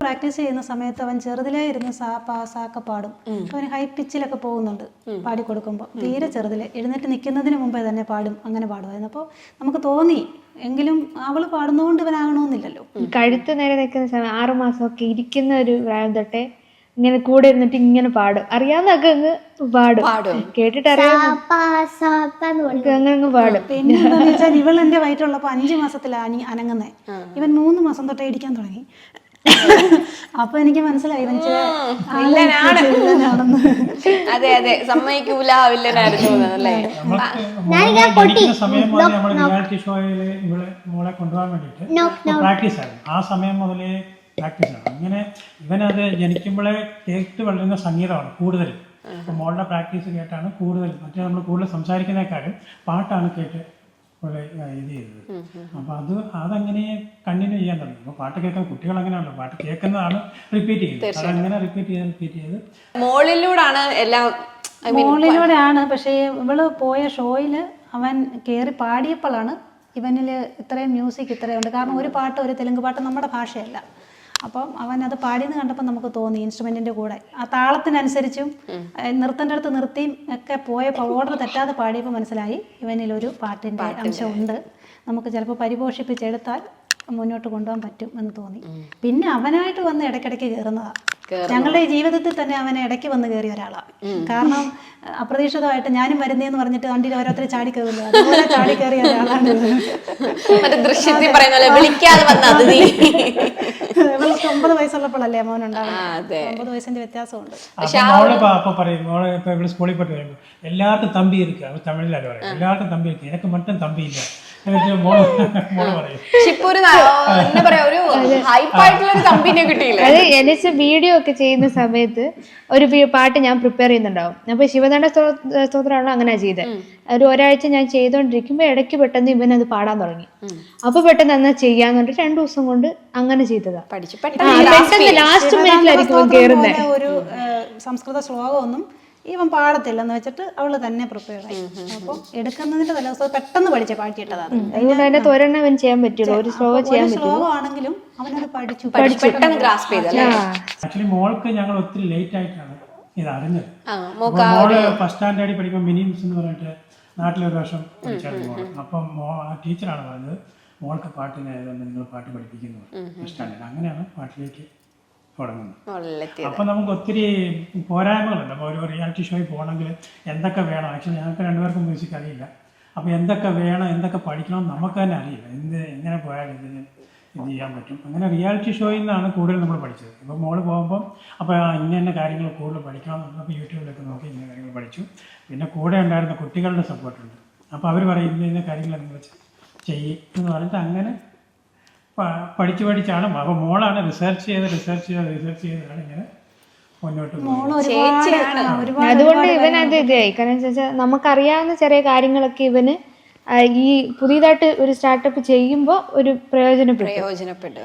Practice ചെയ്യുന്ന സമയത്ത് അവൻ ചെറുതിലേ ഇരുന്ന് സാ പാ സാക്ക പാടും. അവന് ഹൈ പിച്ചിലൊക്കെ പോകുന്നുണ്ട് പാടി കൊടുക്കുമ്പോൾ തീരെ ചെറുതിലെ. എഴുന്നേറ്റ് നിൽക്കുന്നതിന് മുമ്പേ തന്നെ പാടും അങ്ങനെ പാടുമായിരുന്നു അപ്പോൾ നമുക്ക് തോന്നി എങ്കിലും അവൾ പാടുന്നതുകൊണ്ട് ഇവനാകണമെന്നില്ലല്ലോ കഴുത്ത് നേരെ നിൽക്കുന്ന സമയം ആറുമാസമൊക്കെ ഇരിക്കുന്ന ഒരു പ്രായം തൊട്ടേ ഇങ്ങനെ കൂടെ ഇരുന്നിട്ട് ഇങ്ങനെ പാടും. അറിയാവുന്നൊക്കെ അങ്ങ് പാടും. കേട്ടിട്ട് അറിയാം അങ്ങനെ അങ്ങ് പാടും. പിന്നെ എന്താണെന്ന് വെച്ചാൽ ഇവൾ എന്റെ വയറ്റുള്ളപ്പോൾ അഞ്ചു മാസത്തിലാണ് അനങ്ങുന്നേ. ഇവൻ മൂന്ന് മാസം തൊട്ടേ ഇടിക്കാൻ തുടങ്ങി. അപ്പൊ എനിക്ക് മനസ്സിലായി. അതെ അതെ. സമ്മതിക്കൂല വില്ലനായിരുന്നു പ്രാക്ടീസ് ആയിരുന്നു. ആ സമയം മുതലേ പ്രാക്ടീസ് ആണ്. അങ്ങനെ ഇവനത് ജനിക്കുമ്പോഴേ കേട്ട് വളരുന്ന സംഗീതമാണ് കൂടുതൽ ഇപ്പം മോളുടെ പ്രാക്ടീസ് കേട്ടാണ് കൂടുതൽ മറ്റേ നമ്മൾ കൂടുതൽ സംസാരിക്കുന്നേക്കാളും പാട്ടാണ് കേട്ട് ഇത് ചെയ്തത്. അപ്പോൾ അത് അതങ്ങനെ കണ്ടിന്യൂ ചെയ്യാൻ തുടങ്ങി. അപ്പോൾ പാട്ട് കേൾക്കാൻ കുട്ടികൾ അങ്ങനെയാണല്ലോ പാട്ട് കേൾക്കുന്നതാണ് റിപ്പീറ്റ് ചെയ്യുന്നത്. അതങ്ങനെ റിപ്പീറ്റ് ചെയ്ത് റിപ്പീറ്റ് ചെയ്ത്. മോളിലൂടാണ് എല്ലാം മോളിലൂടെയാണ്. പക്ഷേ ഇവൾ പോയ ഷോയിൽ അവൻ കയറി പാടിയപ്പോഴാണ് ഇവനിൽ ഇത്രയും മ്യൂസിക് ഇത്രയും ഉണ്ട്. കാരണം ഒരു പാട്ട് ഒരു തെലുങ്ക് പാട്ട് നമ്മുടെ ഭാഷയല്ല. അപ്പം അവൻ അത് പാടിയെന്ന് കണ്ടപ്പോൾ നമുക്ക് തോന്നി ഇൻസ്ട്രുമെന്റിന്റെ കൂടെ. ആ താളത്തിനനുസരിച്ചും നിർത്തേണ്ട അടുത്ത് നിർത്തിയും ഒക്കെ പോയ ഓർഡർ തെറ്റാതെ പാടിയപ്പോൾ മനസ്സിലായി ഇവനിൽ ഒരു പാട്ടിന്റെ. അംശം ഉണ്ട് നമുക്ക് ചിലപ്പോൾ പരിപോഷിപ്പിച്ചെടുത്താൽ മുന്നോട്ട് കൊണ്ടുപോകാൻ പറ്റും എന്ന് തോന്നി. പിന്നെ അവനായിട്ട് വന്ന് ഇടയ്ക്കിടയ്ക്ക് കയറുന്നതാണ് ഞങ്ങളുടെ ജീവിതത്തിൽ തന്നെ അവനെ ഇടയ്ക്ക് വന്ന് കയറിയ ഒരാളാണ് കാരണം അപ്രതീക്ഷിതമായിട്ട് ഞാനും വരുന്നേന്ന് പറഞ്ഞിട്ട് വണ്ടിയിൽ ഓരോരുത്തരെ ചാടി കയറില്ല അതുപോലെ ചാടി കയറിയ ഒരാളാണ്. വിളിക്കാതെ വന്ന അതിഥി ഒമ്പത് വയസ്സുള്ളപ്പോഴല്ലേ മോൻ ആ, ഉണ്ടാവുന്നത് അതെ ഒമ്പത് വയസ്സിന്റെ വ്യത്യാസമുണ്ട് അപ്പൊ മോള് ഇപ്പൊ അപ്പൊ പറയും മോള് ഇപ്പൊ ഇവിടെ സ്കൂളിൽ പോയിട്ട് വരുമ്പോ എല്ലാവർക്കും തമ്പി ഇരിക്കുക അവര് തമിഴിലല്ലേ പറയും എല്ലാവർക്കും തമ്പി ഇരിക്കുക എനിക്ക് മറ്റും തമ്പി ഇല്ല വീഡിയോ ഒക്കെ ചെയ്യുന്ന സമയത്ത് ഒരു പാട്ട് ഞാൻ പ്രിപ്പയർ ചെയ്യുന്നുണ്ടാവും. അപ്പൊ ശിവനാണ്ട സ്തോത്രമാണോ അങ്ങനെ ചെയ്തത് ഒരു ഒരാഴ്ച ഞാൻ ചെയ്തോണ്ടിരിക്കുമ്പോ ഇടയ്ക്ക് പെട്ടെന്ന് ഇവൻ അത് പാടാൻ തുടങ്ങി. അപ്പൊ പെട്ടെന്ന് എന്നാ ചെയ്യാന്ന് പറഞ്ഞിട്ട് രണ്ടു ദിവസം കൊണ്ട് അങ്ങനെ ചെയ്തതാ. പഠിച്ചു. പെട്ടെന്ന് ലാസ്റ്റ് മിനിറ്റിലായിരിക്കും കേറുന്നത് ഒരു സംസ്കൃത ശ്ലോകമൊന്നും ഇവൻ പാടത്തില്ലെന്ന് വെച്ചിട്ട് അവൾ തന്നെ പ്രിപ്പയർ ആയി. അപ്പൊ എടുക്കുന്നതിന്റെ തലേദിവസം പെട്ടെന്ന് പഠിച്ച പാട്ടിയിട്ടതാണ് അതിനകത്ത് ഒരെണ്ണം അവൻ ചെയ്യാൻ പറ്റുള്ളൂ ഒരു സ്ലോ ചെയ്യാൻ പറ്റുള്ളൂ ശ്ലോകമാണെങ്കിലും അവനത് പഠിച്ചു. പെട്ടെന്ന് ഗ്രാസ്പ് ചെയ്തല്ലേ ആക്ച്വലി മോൾക്ക് ഞങ്ങൾ ഒത്തിരി ലേറ്റ് ആയിട്ടാണ് ഇത് അറിഞ്ഞത്. മോൾ ഫസ്റ്റ് സ്റ്റാൻഡേർഡിൽ പഠിക്കുമ്പോൾ മിനിംസ് എന്ന് പറഞ്ഞിട്ട് നാട്ടിലൊരു വർഷം പഠിച്ചായിരുന്നു മോൾ. അപ്പം മോ ടീച്ചറാണ് പറഞ്ഞത് മോൾക്ക് പാട്ടിന് ആയതുകൊണ്ട് നിങ്ങൾ പാട്ട് പഠിപ്പിക്കുന്നു. ഫസ്റ്റ് സ്റ്റാൻഡേർഡ് അങ്ങനെയാണ് പാട്ടിലേക്ക് തുടങ്ങുന്നത് അപ്പൊ നമുക്ക് ഒത്തിരി പോരായ്മകളുണ്ട്. അപ്പോൾ ഒരു റിയാലിറ്റി ഷോയിൽ പോകണമെങ്കിൽ എന്തൊക്കെ വേണം? ആക്ച്വലി ഞങ്ങൾക്ക് രണ്ടുപേർക്കും മ്യൂസിക് അറിയില്ല. അപ്പോൾ എന്തൊക്കെ വേണം എന്തൊക്കെ പഠിക്കണം നമുക്ക് തന്നെ അറിയില്ല. എന്ത് എങ്ങനെ പോയാൽ ഇതിന് ഇത് ചെയ്യാൻ പറ്റും. അങ്ങനെ റിയാലിറ്റി ഷോയിൽ നിന്നാണ് കൂടുതൽ നമ്മൾ പഠിച്ചത്. ഇപ്പോൾ മോൾ പോകുമ്പോൾ അപ്പോൾ ഇന്ന ഇന്ന കാര്യങ്ങൾ കൂടുതൽ പഠിക്കണം എന്നപ്പോൾ യൂട്യൂബിലൊക്കെ നോക്കി ഇന്ന കാര്യങ്ങൾ പഠിച്ചു. പിന്നെ കൂടെ ഉണ്ടായിരുന്ന കുട്ടികളുടെ സപ്പോർട്ടുണ്ട് അപ്പോൾ അവർ പറയും ഇന്ന ഇന്ന കാര്യങ്ങൾ നിങ്ങൾ ചെയ്യും എന്ന് പറഞ്ഞിട്ട് അങ്ങനെ പഠിച്ച് പഠിച്ചാണ്. അപ്പോൾ മോളാണ് റിസർച്ച് ചെയ്ത് റിസർച്ച് ചെയ്ത് റിസർച്ച് ചെയ്താണ് ഇങ്ങനെ അതുകൊണ്ട് ഇവൻ അത് ഇതായി കാരണം വെച്ചാൽ നമുക്കറിയാവുന്ന ചെറിയ കാര്യങ്ങളൊക്കെ ഇവന് ഈ പുതിയതായിട്ട് ഒരു സ്റ്റാർട്ടപ്പ് ചെയ്യുമ്പോൾ ഒരു പ്രയോജനപ്പെട്ടു. പ്രയോജനപ്പെട്ടു.